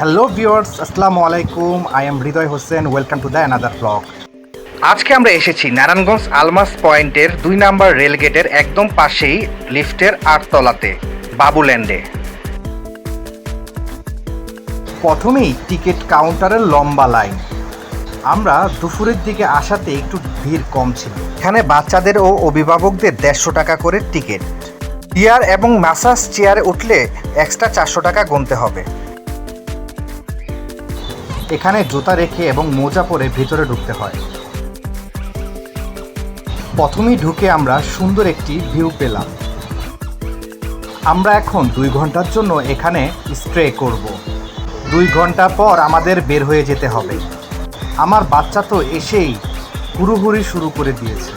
Hello viewers আসসালামু আলাইকুম I am Hridoy Hossain welcome to the another blog আজকে আমরা এসেছি নারায়ণগঞ্জ আলমাস পয়েন্টের দুই নাম্বার রেলগেটের একদম পাশেই লিফটের আটতলাতে বাবুল্যান্ডে। প্রথমেই টিকিট কাউন্টারের লম্বা লাইন। আমরা দুপুরের দিকে আসাতে একটু ভিড় কম ছিল। এখানে বাচ্চাদের ও অভিভাবকদের দেড়শো টাকা করে টিকিট। চেয়ার এবং ম্যাসাজ চেয়ারে উঠলে এক্সট্রা চারশো টাকা গুনতে হবে। এখানে জুতা রেখে এবং মোজা পরে ভিতরে ঢুকতে হয়। প্রথমেই ঢুকে আমরা সুন্দর একটি ভিউ পেলাম। আমরা এখন দুই ঘণ্টার জন্য এখানে স্ট্রে করব। দুই ঘণ্টা পর আমাদের বের হয়ে যেতে হবে। আমার বাচ্চা তো এসেই হুড়ুহুড়ি শুরু করে দিয়েছে।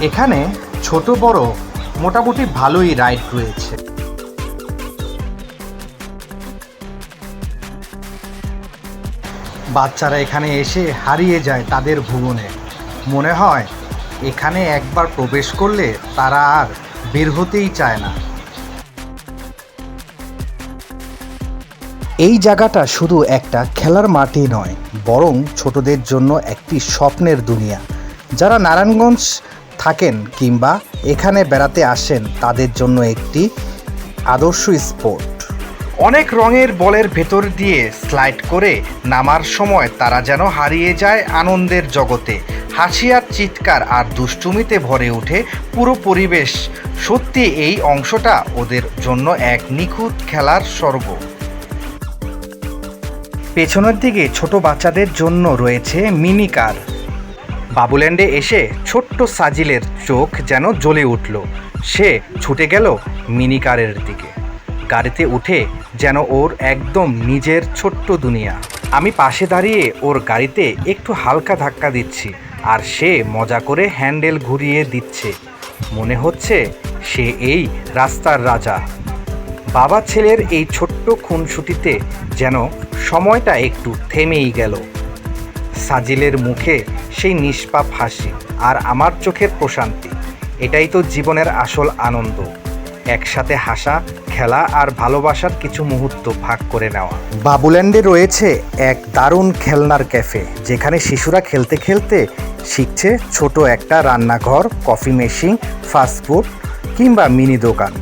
এখানে ছোট বড় মোটামুটি ভালোই রাইড রয়েছে। বাচ্চারা এখানে এসে হারিয়ে যায় তাদের ভুবনে মনে হয়, এখানে একবার প্রবেশ করলে তারা আর বের হতেই চায় না। এই জায়গাটা শুধু একটা খেলার মাঠই নয়, বরং ছোটদের জন্য একটি স্বপ্নের দুনিয়া। যারা নারায়ণগঞ্জ থাকেন কিংবা এখানে বেড়াতে আসেন, তাদের জন্য একটি আদর্শ স্পোর্ট। অনেক রঙের বলের ভেতর দিয়ে স্লাইড করে নামার সময় তারা যেন হারিয়ে যায় আনন্দের জগতে। হাসি আর চিৎকার আর দুষ্টুমিতে ভরে ওঠে পুরো পরিবেশ। সত্যি এই অংশটা ওদের জন্য এক নিখুঁত খেলার স্বর্গ। পেছনের দিকে ছোট বাচ্চাদের জন্য রয়েছে মিনি কার। বাবুল্যান্ডে এসে ছোট্ট সাজিলের চোখ যেন জ্বলে উঠল। সে ছুটে গেল মিনি কারের দিকে। গাড়িতে উঠে যেন ওর একদম নিজের ছোট্ট দুনিয়া। আমি পাশে দাঁড়িয়ে ওর গাড়িতে একটু হালকা ধাক্কা দিচ্ছি আর সে মজা করে হ্যান্ডেল ঘুরিয়ে দিচ্ছে। মনে হচ্ছে সে এই রাস্তার রাজা। বাবা ছেলের এই ছোট্ট খুনসুটিতে যেন সময়টা একটু থেমেই গেল। সাজিলের মুখে সেই নিষ্পাপ হাসি আর আমার চোখের প্রশান্তি। এটাই তো জীবনের আসল আনন্দ। একসাথে হাসা, খেলা আর ভালোবাসার কিছু মুহূর্ত ভাগ করে নেওয়া। বাবুল্যান্ডে রয়েছে এক দারুণ খেলনার ক্যাফে, যেখানে শিশুরা খেলতে খেলতে শিখছে ছোট একটা রান্নাঘর, কফি মেশিন ফাস্টফুড কিংবা মিনি দোকান।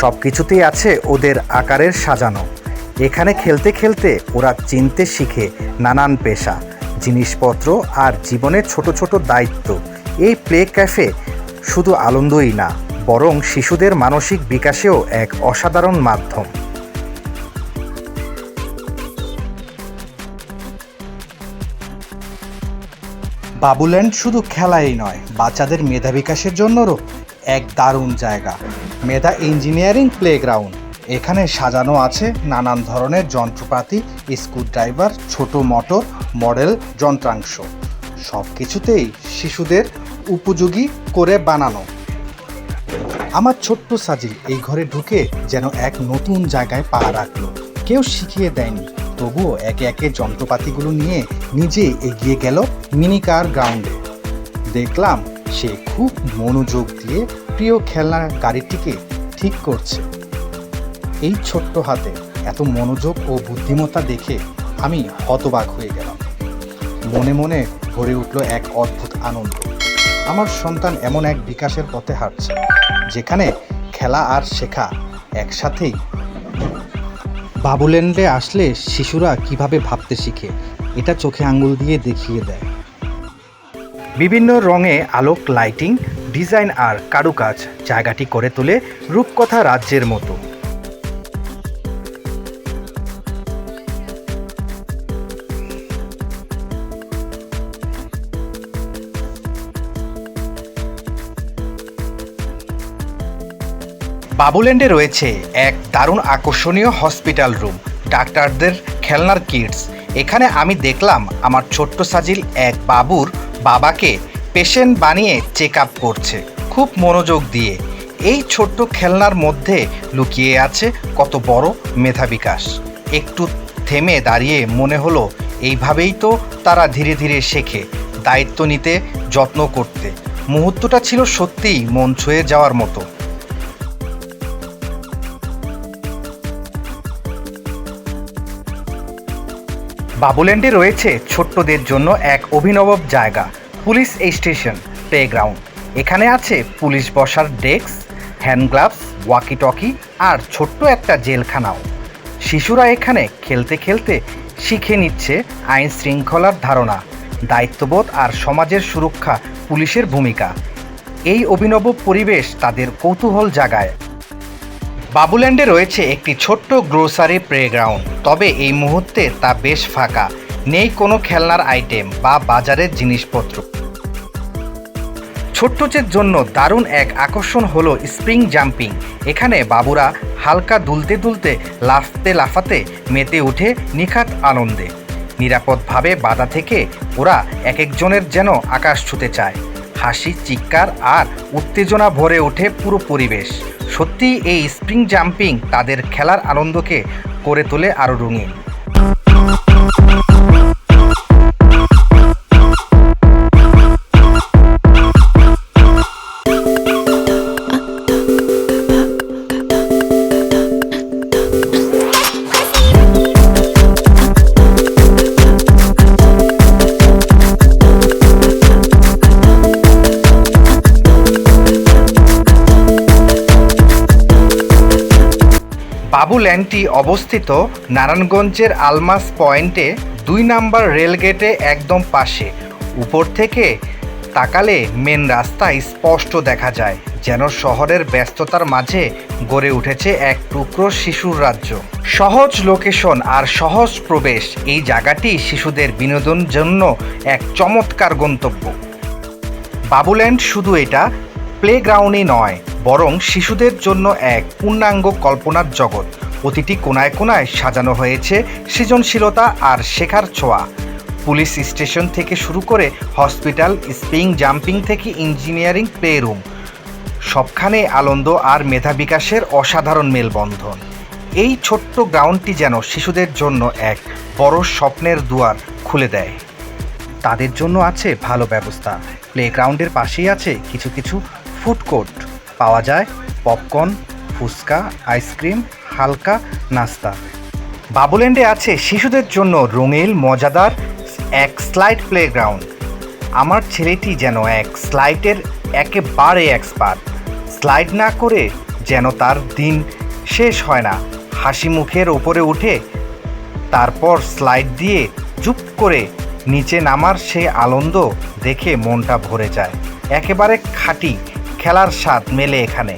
সব কিছুতেই আছে ওদের আকারের সাজানো। এখানে খেলতে খেলতে ওরা চিনতে শিখে নানান পেশা, জিনিসপত্র আর জীবনের ছোট ছোট দায়িত্ব। এই প্লে ক্যাফে শুধু আনন্দই না বরং শিশুদের মানসিক বিকাশেও এক অসাধারণ মাধ্যম। বাবুল্যান্ড শুধু খেলাই নয়, বাচ্চাদের মেধা বিকাশের জন্যও এক দারুণ জায়গা। মেধা ইঞ্জিনিয়ারিং প্লেগ্রাউন্ড। এখানে সাজানো আছে নানান ধরনের যন্ত্রপাতি, স্ক্রুড্রাইভার, ছোট মোটর, মডেল, যন্ত্রাংশ। সব কিছুতেই শিশুদের উপযোগী করে বানানো। আমার ছোট্ট সাজিল এই ঘরে ঢুকে যেন এক নতুন জায়গায় পা রাখল। কেউ শিখিয়ে দেয়নি, তবুও একে একে যন্ত্রপাতিগুলো নিয়ে নিজে এগিয়ে গেল মিনি কার গ্রাউন্ডে। দেখলাম সে খুব মনোযোগ দিয়ে প্রিয় খেলনা গাড়িটিকে ঠিক করছে। এই ছোট্ট হাতে এত মনোযোগ ও বুদ্ধিমত্তা দেখে আমি হতবাক হয়ে গেলাম। মনে মনে ভরে উঠল এক অদ্ভুত আনন্দ। আমার সন্তান এমন এক বিকাশের পথে হাঁটছে, যেখানে খেলা আর শেখা একসাথেই। বাবুল্যান্ডে আসলে শিশুরা কীভাবে ভাবতে শিখে, এটা চোখে আঙুল দিয়ে দেখিয়ে দেয়। বিভিন্ন রঙে আলোক, লাইটিং, ডিজাইন আর কারুকাজ জায়গাটি করে তোলে রূপকথা রাজ্যের মতো। বাবুল্যান্ডে রয়েছে এক দারুণ আকর্ষণীয় হসপিটাল রুম, ডাক্তারদের খেলনার কিটস। এখানে আমি দেখলাম আমার ছোট্ট সাজিল এক বাবুর বাবাকে পেশেন্ট বানিয়ে চেক আপ করছে, খুব মনোযোগ দিয়ে। এই ছোট্ট খেলনার মধ্যে লুকিয়ে আছে কত বড় মেধা বিকাশ। একটু থেমে দাঁড়িয়ে মনে হলো, এইভাবেই তো তারা ধীরে ধীরে শেখে, দায়িত্ব নিতে, যত্ন করতে। মুহূর্তটা ছিল সত্যিই মন ছুঁয়ে যাওয়ার মতো। বাবুল্যান্ডে রয়েছে ছোট্টদের জন্য এক অভিনব জায়গা, পুলিশ স্টেশন, প্লেগ্রাউন্ড। এখানে আছে পুলিশ বসার desk, hand gloves walkie talkie আর ছোট্ট একটা জেলখানাও। শিশুরা এখানে খেলতে খেলতে শিখে নিচ্ছে আইন শৃঙ্খলার ধারণা, দায়িত্ববোধ আর সমাজের সুরক্ষা পুলিশের ভূমিকা। এই অভিনব পরিবেশ তাদের কৌতূহল জাগায়। বাবুল্যান্ডে রয়েছে একটি ছোট্ট গ্রোসারি প্লেগ্রাউন্ড। তবে এই মুহূর্তে তা বেশ ফাঁকা। নেই কোনো খেলনার আইটেম বা বাজারের জিনিসপত্র। ছোট্টদের জন্য দারুণ এক আকর্ষণ হলো স্প্রিং জাম্পিং। এখানে বাবুরা হালকা দুলতে দুলতে লাফতে লাফাতে মেতে উঠে নিখাত আনন্দে। নিরাপদভাবে বাধা থেকে ওরা এক একজনের যেন আকাশ ছুতে চায়। হাসি, চিৎকার আর উত্তেজনা ভরে ওঠে পুরো পরিবেশ। সত্যি এই স্প্রিং জাম্পিং তাদের খেলার আনন্দকে করে তোলে আরও রঙিন। বাবুল্যান্ডটি অবস্থিত নারায়ণগঞ্জের আলমাস পয়েন্টে দুই নাম্বার রেলগেটে একদম পাশে। উপর থেকে তাকালে মেন রাস্তায় স্পষ্ট দেখা যায়, যেন শহরের ব্যস্ততার মাঝে গড়ে উঠেছে এক টুকরো শিশুর রাজ্য। সহজ লোকেশন আর সহজ প্রবেশ, এই জায়গাটি শিশুদের বিনোদন জন্য এক চমৎকার গন্তব্য। বাবুল্যান্ড শুধু এটা প্লেগ্রাউন্ডই নয়, বরং শিশুদের জন্য এক পূর্ণাঙ্গ কল্পনার জগৎ। প্রতিটি কোনায় কোনায় সাজানো হয়েছে সৃজনশীলতা আর শেখার ছোঁয়া। পুলিশ স্টেশন থেকে শুরু করে হসপিটাল স্প্রিং জাম্পিং থেকে ইঞ্জিনিয়ারিং প্লে রুম সবখানে আনন্দ আর মেধা বিকাশের অসাধারণ মেলবন্ধন। এই ছোট্ট গ্রাউন্ডটি যেন শিশুদের জন্য এক বড় স্বপ্নের দুয়ার খুলে দেয়। তাদের জন্য আছে ভালো ব্যবস্থা। প্লেগ্রাউন্ডের পাশেই আছে কিছু কিছু ফুড কোর্ট। পাওয়া যায় পপকর্ন, ফুচকা, আইসক্রিম, হালকা নাস্তা। বাবুল্যান্ডে আছে শিশুদের জন্য রঙিন মজাদার এক স্লাইড প্লেগ্রাউন্ড। আমার ছেলেটি যেন এক স্লাইডের একেবারে এক্সপার্ট। স্লাইড না করে যেন তার দিন শেষ হয় না। হাসি মুখের ওপরে উঠে তারপর স্লাইড দিয়ে চুপ করে নিচে নামার সে আনন্দ দেখে মনটা ভরে যায়। একেবারে খাঁটি খেলার স্বাদ মেলে এখানে।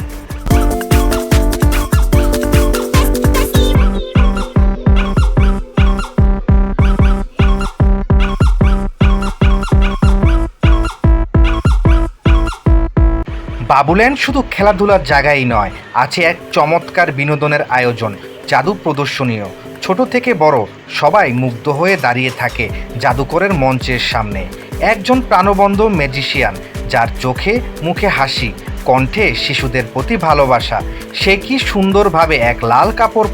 বাবুল্যান্ড শুধু খেলাধুলার জায়গাই নয়, আছে এক চমৎকার বিনোদনের আয়োজন, জাদু প্রদর্শনীয় ছোট থেকে বড়, সবাই মুগ্ধ হয়ে দাঁড়িয়ে থাকে জাদুকরের মঞ্চের সামনে। একজন প্রাণবন্ধ ম্যাজিশিয়ান যার চোখে মুখে হাসি, কণ্ঠে শিশুদের প্রতি ভালোবাসা, সে কি সুন্দরভাবে এক লাল কাপড়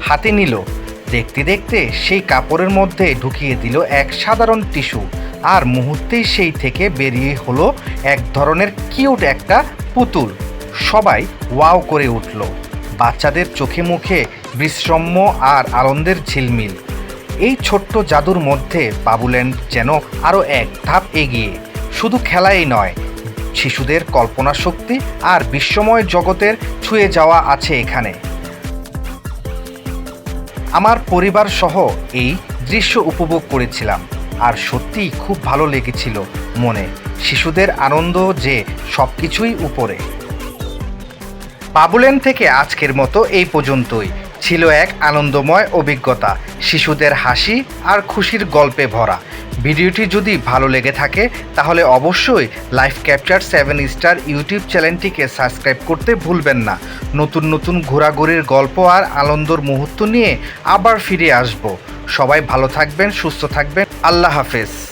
হাতে নিল? দেখতে দেখতে সেই কাপড়ের মধ্যে ঢুকিয়ে দিল এক সাধারণ টিস্যু আর মুহূর্তেই সেই থেকে বেরিয়ে হলো এক ধরনের কিউট একটা পুতুল। সবাই ওয়াও করে উঠল। বাচ্চাদের চোখে মুখে বিশ্রম্য আর আনন্দের ঝিলমিল। এই ছোট্ট জাদুর মধ্যে বাবুল্যান্ড যেন আরও এক ধাপ এগিয়ে শুধু খেলাই নয়, শিশুদের কল্পনা শক্তি আর বিশ্বময় জগতের ছুঁয়ে যাওয়া আছে এখানে। আমার পরিবার সহ এই দৃশ্য উপভোগ করেছিলাম আর সত্যিই খুব ভালো লেগেছিল মনে, শিশুদের আনন্দ যে সব কিছুই উপরে। বাবুল্যান্ড থেকে আজকের মতো এই পর্যন্তই। ছিল এক আনন্দময় অভিজ্ঞতা, শিশুদের হাসি আর খুশির গল্পে ভরা। ভিডিওটি যদি ভালো লেগে থাকে, তাহলে অবশ্যই life capture seven star YouTube চ্যানেলটিকে সাবস্ক্রাইব করতে ভুলবেন না। নতুন নতুন ঘোরাঘুরির গল্প আর আনন্দর মুহূর্ত নিয়ে আবার ফিরে আসব। সবাই ভালো থাকবেন, সুস্থ থাকবেন। আল্লাহ হাফেজ।